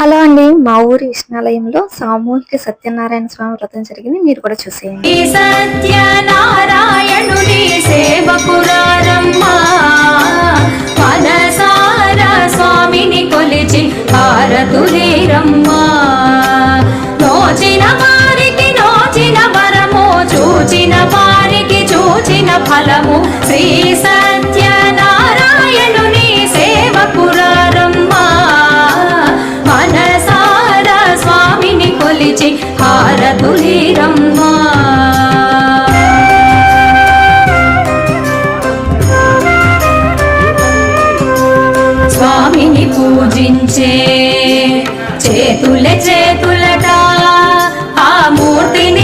Hello అండి మా ఊరి విష్ణాలయంలో సామూహిక సత్యనారాయణ స్వామి వ్రతం జరిగింది. మీరు కూడా చూసేయండి. సత్యనారాయణుని స్వామిని కొలిచి నోచిన వారికి నోచిన వరము చూచిన వారికి చూచిన ఫలము శ్రీ కొలిచి హారతులీరమ్మా స్వామిని పూజించే చేతుల చేతులట ఆ మూర్తిని